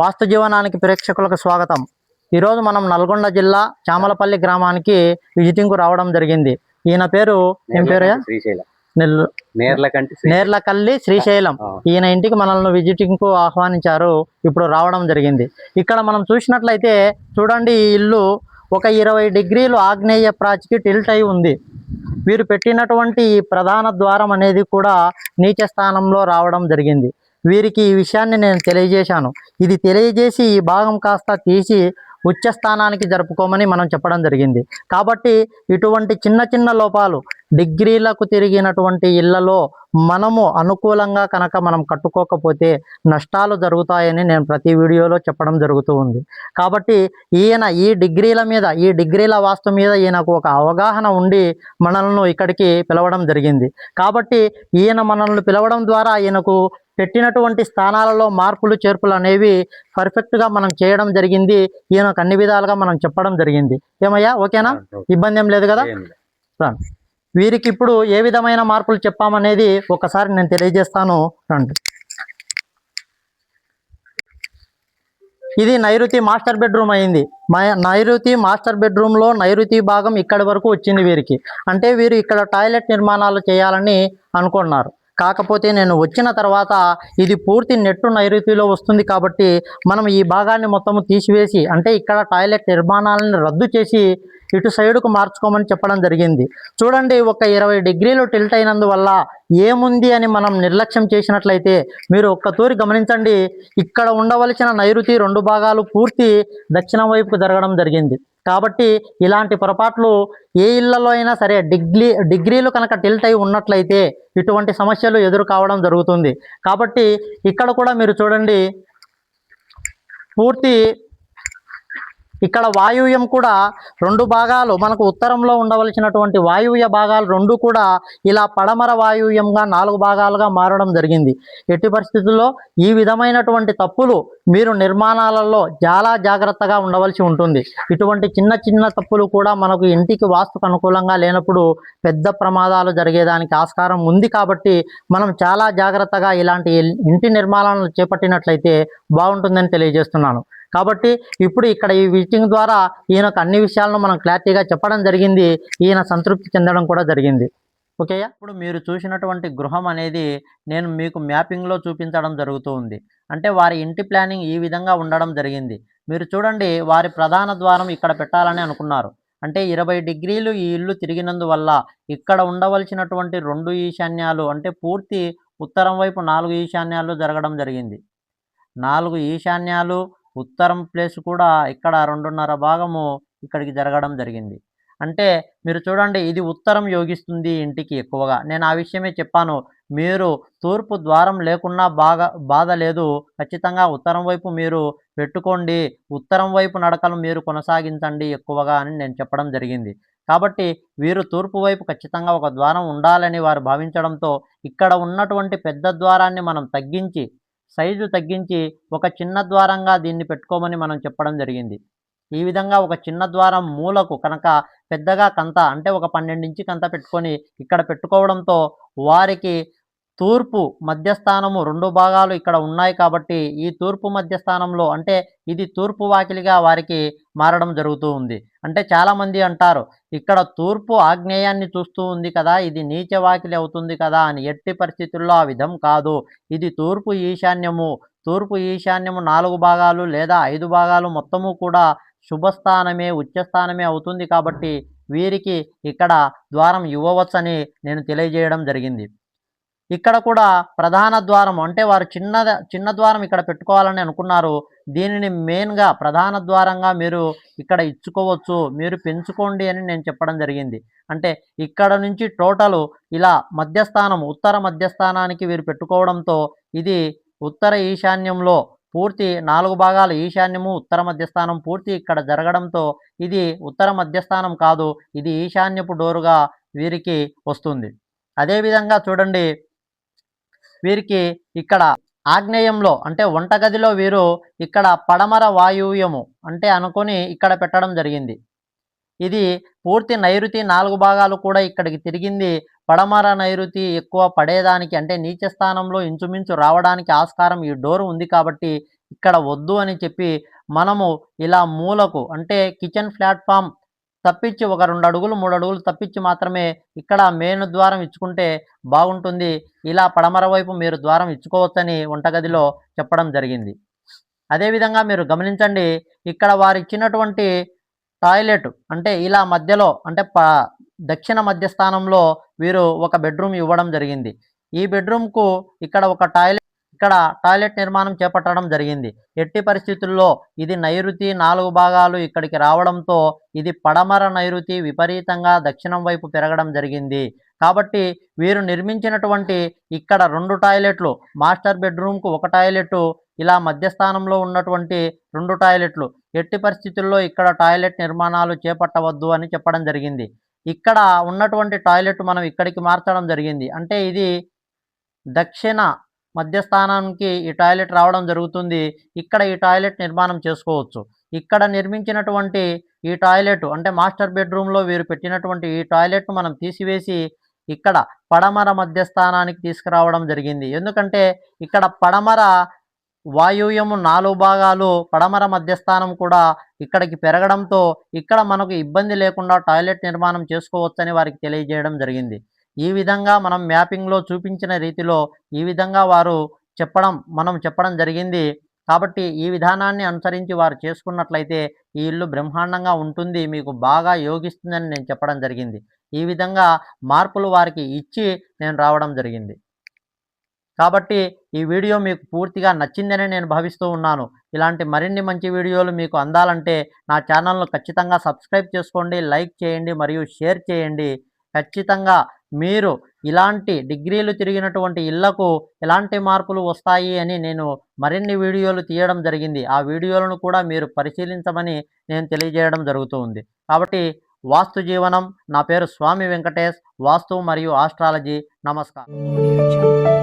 వాస్తు జీవనానికి ప్రేక్షకులకు స్వాగతం. ఈరోజు మనం నల్గొండ జిల్లా చామలపల్లి గ్రామానికి విజిటింగ్కు రావడం జరిగింది. ఈయన పేరు ఏం పేరు నేర్లకల్లి శ్రీశైలం. ఈయన ఇంటికి మనల్ని విజిటింగ్కు ఆహ్వానించారు. ఇప్పుడు రావడం జరిగింది. ఇక్కడ మనం చూసినట్లయితే చూడండి ఈ ఇల్లు ఒక ఇరవై డిగ్రీలు ఆగ్నేయ ప్రాచికి టిల్ట్ అయి ఉంది. వీరు పెట్టినటువంటి ఈ ప్రధాన ద్వారం అనేది కూడా నీచ స్థానంలో రావడం జరిగింది. వీరికి ఈ విషయాన్ని నేను తెలియజేశాను. ఇది తెలియజేసి ఈ భాగం కాస్త తీసి ఉచ్చ స్థానానికి జరుపుకోమని మనం చెప్పడం జరిగింది. కాబట్టి ఇటువంటి చిన్న చిన్న లోపాలు డిగ్రీలకు తిరిగినటువంటి ఇళ్ళలో మనము అనుకూలంగా కనుక మనం కట్టుకోకపోతే నష్టాలు జరుగుతాయని నేను ప్రతి వీడియోలో చెప్పడం జరుగుతూ ఉంది. కాబట్టి ఈయన ఈ డిగ్రీల మీద ఈ డిగ్రీల వాస్తు మీద ఈయనకు ఒక అవగాహన ఉండి మనల్ని ఇక్కడికి పిలవడం జరిగింది. కాబట్టి ఈయన మనల్ని పిలవడం ద్వారా ఈయనకు పెట్టినటువంటి స్థానాలలో మార్పులు చేర్పులు అనేవి పర్ఫెక్ట్గా మనం చేయడం జరిగింది. ఈయనకు అన్ని విధాలుగా మనం చెప్పడం జరిగింది. ఏమయ్యా? ఓకేనా? ఇబ్బంది ఏం లేదు కదా. రండి. వీరికి ఇప్పుడు ఏ విధమైన మార్పులు చెప్పామనేది ఒకసారి నేను తెలియజేస్తాను. రండి. ఇది నైరుతి మాస్టర్ బెడ్రూమ్ అయింది. మా- నైరుతి మాస్టర్ బెడ్రూమ్లో నైరుతి భాగం ఇక్కడి వరకు వచ్చింది వీరికి. అంటే వీరు ఇక్కడ టాయిలెట్ నిర్మాణాలు చేయాలని అనుకున్నారు. కాకపోతే నేను వచ్చిన తర్వాత ఇది పూర్తి నెట్టు నైరుతిలో వస్తుంది కాబట్టి మనం ఈ భాగాన్ని మొత్తము తీసివేసి అంటే ఇక్కడ టాయిలెట్ నిర్మాణాలను రద్దు చేసి ఇటు సైడుకు మార్చుకోమని చెప్పడం జరిగింది. చూడండి ఒక ఇరవై డిగ్రీలు టిల్ట్ అయినందువల్ల ఏముంది అని మనం నిర్లక్ష్యం చేసినట్లయితే మీరు ఒక్కతూరి గమనించండి ఇక్కడ ఉండవలసిన నైరుతి రెండు భాగాలు పూర్తి దక్షిణం వైపుకు జరగడం జరిగింది. కాబట్టి ఇలాంటి పొరపాట్లు ఏ ఇళ్ళలో అయినా సరే డిగ్రీ డిగ్రీలు కనుక టిల్ట్ అయి ఉన్నట్లయితే ఇటువంటి సమస్యలు ఎదురు కావడం జరుగుతుంది. కాబట్టి ఇక్కడ కూడా మీరు చూడండి పూర్తి ఇక్కడ వాయువ్యం కూడా రెండు భాగాలు మనకు ఉత్తరంలో ఉండవలసినటువంటి వాయువ్య భాగాలు రెండు కూడా ఇలా పడమర వాయువ్యంగా నాలుగు భాగాలుగా మారడం జరిగింది. ఎట్టి పరిస్థితుల్లో ఈ విధమైనటువంటి తప్పులు మీరు నిర్మాణాలలో చాలా జాగ్రత్తగా ఉండవలసి ఉంటుంది. ఇటువంటి చిన్న చిన్న తప్పులు కూడా మనకు ఇంటికి వాస్తుకు అనుకూలంగా లేనప్పుడు పెద్ద ప్రమాదాలు జరిగేదానికి ఆస్కారం ఉంది కాబట్టి మనం చాలా జాగ్రత్తగా ఇలాంటి ఇంటి నిర్మాణాలను చేపట్టినట్లయితే బాగుంటుందని తెలియజేస్తున్నాను. కాబట్టి ఇప్పుడు ఇక్కడ ఈ విజిటింగ్ ద్వారా ఈయనకు అన్ని విషయాలను మనం క్లారిటీగా చెప్పడం జరిగింది. ఈయన సంతృప్తి చెందడం కూడా జరిగింది. ఓకే ఇప్పుడు మీరు చూసినటువంటి గృహం అనేది నేను మీకు మ్యాపింగ్లో చూపించడం జరుగుతూ ఉంది అంటే వారి ఇంటి ప్లానింగ్ ఈ విధంగా ఉండడం జరిగింది. మీరు చూడండి వారి ప్రధాన ద్వారం ఇక్కడ పెట్టాలని అనుకున్నారు. అంటే ఇరవై డిగ్రీలు ఈ ఇల్లు తిరిగినందువల్ల ఇక్కడ ఉండవలసినటువంటి రెండు ఈశాన్యాలు అంటే పూర్తి ఉత్తరం వైపు నాలుగు ఈశాన్యాలు జరగడం జరిగింది. నాలుగు ఈశాన్యాలు ఉత్తరం ప్లేస్ కూడా ఇక్కడ రెండున్నర భాగము ఇక్కడికి జరగడం జరిగింది. అంటే మీరు చూడండి ఇది ఉత్తరం యోగిస్తుంది ఇంటికి ఎక్కువగా. నేను ఆ విషయమే చెప్పాను. మీరు తూర్పు ద్వారం లేకున్నా బాగా బాధ లేదు. ఖచ్చితంగా ఉత్తరం వైపు మీరు పెట్టుకోండి. ఉత్తరం వైపు నడకలు మీరు కొనసాగించండి ఎక్కువగా అని నేను చెప్పడం జరిగింది. కాబట్టి వీరు తూర్పు వైపు ఖచ్చితంగా ఒక ద్వారం ఉండాలని వారు భావించడంతో ఇక్కడ ఉన్నటువంటి పెద్ద ద్వారాన్ని మనం తగ్గించి సైజు తగ్గించి ఒక చిన్న ద్వారంగా దీన్ని పెట్టుకోమని మనం చెప్పడం జరిగింది. ఈ విధంగా ఒక చిన్న ద్వారం మూలకు కనుక పెద్దగా కంత అంటే ఒక పన్నెండించి కంత పెట్టుకొని ఇక్కడ పెట్టుకోవడంతో వారికి తూర్పు మధ్యస్థానము రెండు భాగాలు ఇక్కడ ఉన్నాయి కాబట్టి ఈ తూర్పు మధ్యస్థానంలో అంటే ఇది తూర్పు వాకిలిగా వారికి మారడం జరుగుతూ ఉంది. అంటే చాలామంది అంటారు ఇక్కడ తూర్పు ఆగ్నేయాన్ని చూస్తూ ఉంది కదా ఇది నీచ వాకిలి అవుతుంది కదా అని ఎట్టి పరిస్థితుల్లో ఆ విధం కాదు. ఇది తూర్పు ఈశాన్యము తూర్పు ఈశాన్యము నాలుగు భాగాలు లేదా ఐదు భాగాలు మొత్తము కూడా శుభస్థానమే ఉచ్చస్థానమే అవుతుంది కాబట్టి వీరికి ఇక్కడ ద్వారం ఇవ్వవచ్చని నేను తెలియజేయడం జరిగింది. ఇక్కడ కూడా ప్రధాన ద్వారం అంటే వారు చిన్న చిన్న ద్వారం ఇక్కడ పెట్టుకోవాలని అనుకున్నారు. దీనిని మెయిన్గా ప్రధాన ద్వారంగా మీరు ఇక్కడ ఇచ్చుకోవచ్చు. మీరు పెంచుకోండి అని నేను చెప్పడం జరిగింది. అంటే ఇక్కడ నుంచి టోటల్ ఇలా మధ్యస్థానం ఉత్తర మధ్యస్థానానికి వీరు పెట్టుకోవడంతో ఇది ఉత్తర ఈశాన్యంలో పూర్తి నాలుగు భాగాలు ఈశాన్యము ఉత్తర మధ్యస్థానం పూర్తి ఇక్కడ జరగడంతో ఇది ఉత్తర మధ్యస్థానం కాదు ఇది ఈశాన్యపు డోరుగా వీరికి వస్తుంది. అదేవిధంగా చూడండి వీరికి ఇక్కడ ఆగ్నేయంలో అంటే వంటగదిలో వీరు ఇక్కడ పడమర వాయువ్యము అంటే అనుకొని ఇక్కడ పెట్టడం జరిగింది. ఇది పూర్తి నైరుతి నాలుగు భాగాలు కూడా ఇక్కడికి తిరిగింది. పడమర నైరుతి ఎక్కువ పడేదానికి అంటే నీచ స్థానంలో ఇంచుమించు రావడానికి ఆస్కారం ఈ డోర్ ఉంది కాబట్టి ఇక్కడ వద్దు అని చెప్పి మనము ఇలా మూలకు అంటే కిచెన్ ప్లాట్ఫామ్ తప్పించి ఒక రెండు అడుగులు మూడు అడుగులు తప్పించి మాత్రమే ఇక్కడ మెయిన్ ద్వారం ఇచ్చుకుంటే బాగుంటుంది. ఇలా పడమర వైపు మీరు ద్వారం ఇచ్చుకోవచ్చని వంటగదిలో చెప్పడం జరిగింది. అదేవిధంగా మీరు గమనించండి ఇక్కడ వారు ఇచ్చినటువంటి టాయిలెట్ అంటే ఇలా మధ్యలో అంటే ప దక్షిణ మధ్య స్థానంలో వీరు ఒక బెడ్రూమ్ ఇవ్వడం జరిగింది. ఈ బెడ్రూమ్కు ఇక్కడ ఒక టాయిలెట్ ఇక్కడ టాయిలెట్ నిర్మాణం చేపట్టడం జరిగింది. ఎట్టి పరిస్థితుల్లో ఇది నైరుతి నాలుగు భాగాలు ఇక్కడికి రావడంతో ఇది పడమర నైరుతి విపరీతంగా దక్షిణం వైపు పెరగడం జరిగింది. కాబట్టి వీరు నిర్మించినటువంటి ఇక్కడ రెండు టాయిలెట్లు మాస్టర్ బెడ్రూమ్కు ఒక టాయిలెట్ ఇలా మధ్యస్థానంలో ఉన్నటువంటి రెండు టాయిలెట్లు. ఎట్టి పరిస్థితుల్లో ఇక్కడ టాయిలెట్ నిర్మాణాలు చేపట్టవద్దు అని చెప్పడం జరిగింది. ఇక్కడ ఉన్నటువంటి టాయిలెట్ మనం ఇక్కడికి మార్చడం జరిగింది. అంటే ఇది దక్షిణ మధ్యస్థానానికి ఈ టాయిలెట్ రావడం జరుగుతుంది. ఇక్కడ ఈ టాయిలెట్ నిర్మాణం చేసుకోవచ్చు. ఇక్కడ నిర్మించినటువంటి ఈ టాయిలెట్ అంటే మాస్టర్ బెడ్రూమ్లో వీరు పెట్టినటువంటి ఈ టాయిలెట్ను మనం తీసివేసి ఇక్కడ పడమర మధ్యస్థానానికి తీసుకురావడం జరిగింది. ఎందుకంటే ఇక్కడ పడమర వాయువ్యము నాలుగు భాగాలు పడమర మధ్యస్థానం కూడా ఇక్కడికి పెరగడంతో ఇక్కడ మనకు ఇబ్బంది లేకుండా టాయిలెట్ నిర్మాణం చేసుకోవచ్చని వారికి తెలియజేయడం జరిగింది. ఈ విధంగా మనం మ్యాపింగ్లో చూపించిన రీతిలో ఈ విధంగా వారు చెప్పడం మనం చెప్పడం జరిగింది. కాబట్టి ఈ విధానాన్ని అనుసరించి వారు చేసుకున్నట్లయితే ఈ ఇల్లు బ్రహ్మాండంగా ఉంటుంది మీకు బాగా యోగిస్తుందని నేను చెప్పడం జరిగింది. ఈ విధంగా మార్పులు వారికి ఇచ్చి నేను రావడం జరిగింది. కాబట్టి ఈ వీడియో మీకు పూర్తిగా నచ్చిందని నేను భావిస్తూ ఉన్నాను. ఇలాంటి మరిన్ని మంచి వీడియోలు మీకు అందాలంటే నా ఛానల్ను ఖచ్చితంగా సబ్స్క్రైబ్ చేసుకోండి లైక్ చేయండి మరియు షేర్ చేయండి. ఖచ్చితంగా మీరు ఇలాంటి డిగ్రీలు తిరిగినటువంటి ఇళ్ళకు ఎలాంటి మార్పులు వస్తాయి అని నేను మరిన్ని వీడియోలు తీయడం జరిగింది. ఆ వీడియోలను కూడా మీరు పరిశీలించమని నేను తెలియజేయడం జరుగుతుంది కాబట్టి వాస్తు జీవనం. నా పేరు స్వామి వెంకటేష్. వాస్తు మరియు ఆస్ట్రాలజీ. నమస్కారం.